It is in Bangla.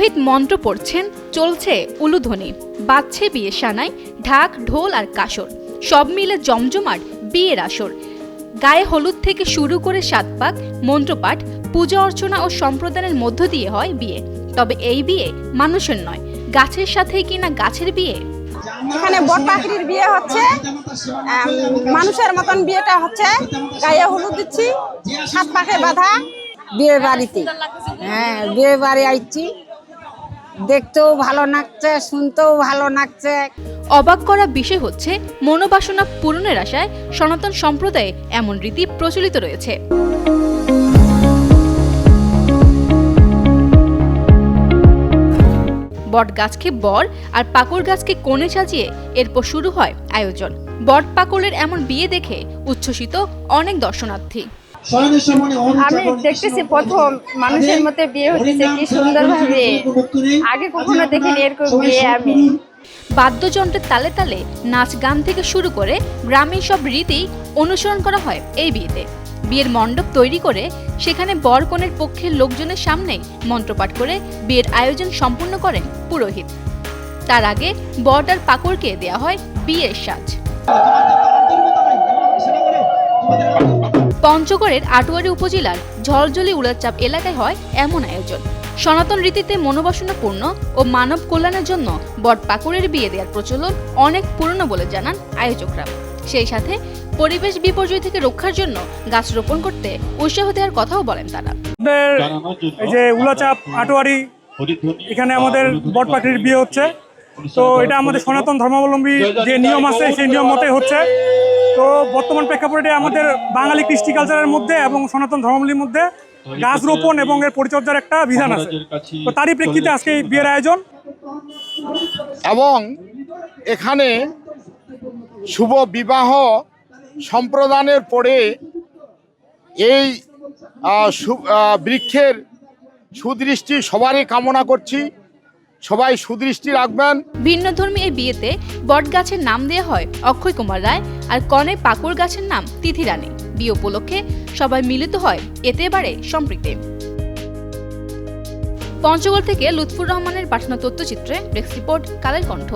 পুরোহিত মন্ত্র পড়ছেন চলছে উলুধ্বনি। বাজছে বিয়ে সানাই ঢাক ঢোল আর কাসর। সব মিলে জমজমাট বিয়ের আসর। গায়ে হলুদ থেকে শুরু করে সাত পাক মন্ত্রপাঠ পূজা অর্চনা ও সম্প্রদানের মধ্য দিয়ে হয় বিয়ে। তবে এই বিয়ে মানুষের নয়। গাছের সাথে কিনা গাছের বিয়ে? এখানে বট পাখির বিয়ে হচ্ছে। মানুষের মতন বিয়েটা হচ্ছে। গায়ে হলুদ দিচ্ছি সাত পাখে বাঁধা। বিয়ে বাড়িতে। হ্যাঁ বিয়ে বাড়ি আইছি। দেখতেও ভালো লাগছে শুনতেও ভালো লাগছে অবাক করা বিষয় হচ্ছে, মনোবাসনা পূরণের আশায় সনাতন সম্প্রদায়ে এমন রীতি প্রচলিত রয়েছে। বট গাছকে বর আর পাকড় গাছকে কোণে সাজিয়ে এরপর শুরু হয় আয়োজন। বট পাকড়ের এমন বিয়ে দেখে উচ্ছ্বসিত অনেক দর্শনার্থী। আমি দেখতেছি প্রথম মানুষের মধ্যে বিয়ে হচ্ছে কি সুন্দর ভাবে। আগে কখনো দেখিনি এরকম বিয়ে আমি। বাদ্যযন্ত্রের তালে তালে নাচ গান থেকে শুরু করে গ্রামীণ সব রীতি অনুসরণ করা হয় এই বিয়েতে। বিয়ের মণ্ডপ তৈরি করে সেখানে বর কনের পক্ষের লোকজনের সামনে মন্ত্রপাঠ করে বিয়ের আয়োজন সম্পূর্ণ করেন পুরোহিত। তার আগে বট আর পাকড়কে দেয়া হয় বিয়ের সাজ। পঞ্চগড়ের আটোয়ারি উপজেলার ঝলঝলি উড়াচাপ এলাকায় হয় এমন আয়োজন। সনাতন রীতিতে মনোবাসনাপূর্ণ ও মানব কল্যাণের জন্য বট পাকুড়ের বিয়ে দেওয়ার প্রচলন অনেক পুরনো বলে জানান আয়োজকরা। সেই সাথে পরিবেশ বিপর্যয় থেকে রক্ষার জন্য গাছ রোপণ করতে উৎসাহ দেওয়ার কথাও বলেন তারা। যে উলাচাপ আটোয়ারি এখানে আমাদের বট পাখির বিয়ে হচ্ছে। তো এটা আমাদের সনাতন ধর্মাবলম্বী যে নিয়ম আছে সেই নিয়ম মতে হচ্ছে। তো বর্তমান প্রেক্ষাপটে আমাদের বাঙালি কৃষ্টি কালচারের মধ্যে এবং সনাতন ধর্মাবলীর মধ্যে গাছ রোপণ এবং এর পরিচর্যার একটা বিধান আছে। তো তারই প্রেক্ষিতে আজকে এই বিয়ের আয়োজন। এবং এখানে শুভ বিবাহ সম্প্রদানের পরে এই বৃক্ষের সুদৃষ্টি সবারই কামনা করছি। সবাই সুদৃষ্টি রাখবেন। ভিন্নধর্মী এই বিয়েতে বট গাছের নাম দেওয়া হয় অক্ষয় কুমার রায় আর কনে পাকুড় গাছের নাম তিথি রানী বিয়ে উপলক্ষে সবাই মিলিত হয় এতে এবারে সম্প্রীতি। পঞ্চগড় থেকে লুৎফুর রহমানের পাঠানো তথ্যচিত্রে ডেস্ক রিপোর্ট কালের কণ্ঠ।